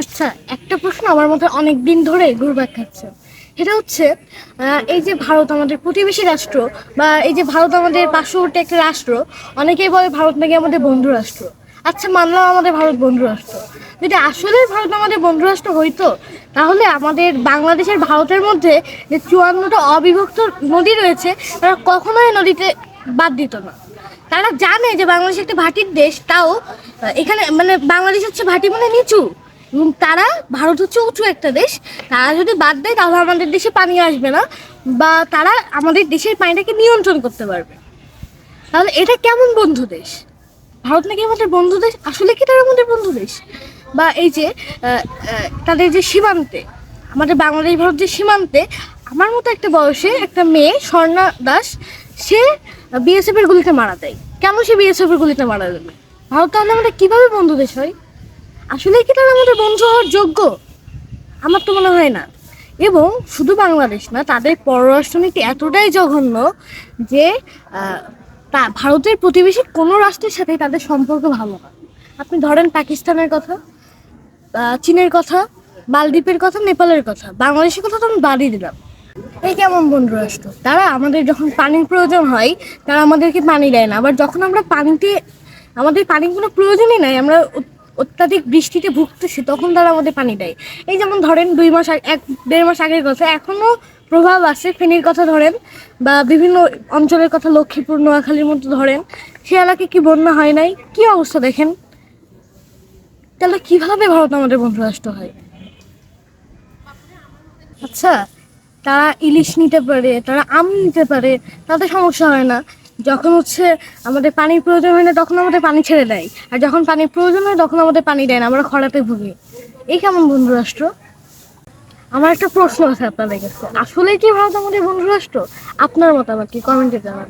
আচ্ছা একটা প্রশ্ন আমার মধ্যে অনেক দিন ধরে ঘুরপাক খাচ্ছে। সেটা হচ্ছে এই যে ভারত আমাদের প্রতিবেশী রাষ্ট্র বা এই যে ভারত আমাদের পার্শ্ববর্তী একটা রাষ্ট্র, অনেকেই বলে ভারত নাকি আমাদের বন্ধু রাষ্ট্র। আচ্ছা মানলাম আমাদের ভারত বন্ধু রাষ্ট্র। যদি আসলে ভারত আমাদের বন্ধু রাষ্ট্র হইতো, তাহলে আমাদের বাংলাদেশের ভারতের মধ্যে যে চুয়ান্নটা অবিভক্ত নদী রয়েছে, তারা কখনোই নদীতে বাদ দিত না। তারা জানে যে বাংলাদেশ একটা ভাটির দেশ, তাও এখানে মানে বাংলাদেশ হচ্ছে ভাটি মানে নিচু। এবং তারা ভারত হচ্ছে উঁচু একটা দেশ। তারা যদি বাদ দেয়, তাহলে আমাদের দেশে পানি আসবে না বা তারা আমাদের দেশের পানিটাকে নিয়ন্ত্রণ করতে পারবে। তাহলে এটা কেমন বন্ধু দেশ? ভারত নাকি আমাদের বন্ধু দেশ? আসলে কি তারা আমাদের বন্ধু দেশ? বা এই যে তাদের যে সীমান্তে, আমাদের বাংলাদেশ, ভারত যে সীমান্তে, আমার মতো একটা বয়সে একটা মেয়ে স্বর্ণা দাস, সে বিএসএফ এর গুলিতে মারা দেয় কেন সে বিএসএফ এর গুলিতে মারা যাবে ভারত তাহলে আমাদের কীভাবে বন্ধু দেশ হয়? আসলে কি তারা আমাদের বন্ধু হওয়ার যোগ্য? আমার তো মনে হয় না। এবং শুধু বাংলাদেশ না, তাদের পররাষ্ট্রনীতি এতটাই জঘন্য যে তা ভারতের প্রতিবেশী কোনো রাষ্ট্রের সাথে তাদের সম্পর্ক ভালো না। আপনি ধরেন পাকিস্তানের কথা চীনের কথা, মালদ্বীপের কথা, নেপালের কথা। বাংলাদেশের কথা তো আমি বাদই দিলাম। এই কেমন বন্ধু রাষ্ট্র? তারা আমাদের যখন পানির প্রয়োজন হয়, তারা আমাদেরকে পানি দেয় না। আবার যখন আমরা পানিতে, আমাদের পানির কোনো প্রয়োজনই নাই, আমরা অত্যাধিক বৃষ্টিতে ভুগতেছি, তখন তারা আমাদের পানি দেয়। এই যেমন ধরেন দুই মাস এক দেড় মাস আগের কথা এখনও প্রভাব আছে ফেনীর কথা ধরেন, বা বিভিন্ন অঞ্চলের কথা লক্ষ্মীপুর, নোয়াখালীর মতো ধরেন। সে এলাকায় কি বন্যা হয় নাই? কি অবস্থা দেখেন? তাহলে কীভাবে ভারত আমাদের বন্ধু রাষ্ট্র হয়? আচ্ছা তারা ইলিশ নিতে পারে, তারা আম নিতে পারে, তাতে সমস্যা হয় না। যখন হচ্ছে আমাদের পানির প্রয়োজন হয় না, তখন আমাদের পানি ছেড়ে দেয়। আর যখন পানির প্রয়োজন হয়, তখন আমাদের পানি দেয় না, আমরা খরাতে ভুগি। এই কেমন বন্ধু রাষ্ট্র আমার একটা প্রশ্ন আছে আপনাদের কাছে। আসলে কি ভারত আমাদের বন্ধু রাষ্ট্র আপনার মতামত কি? কমেন্টে জানান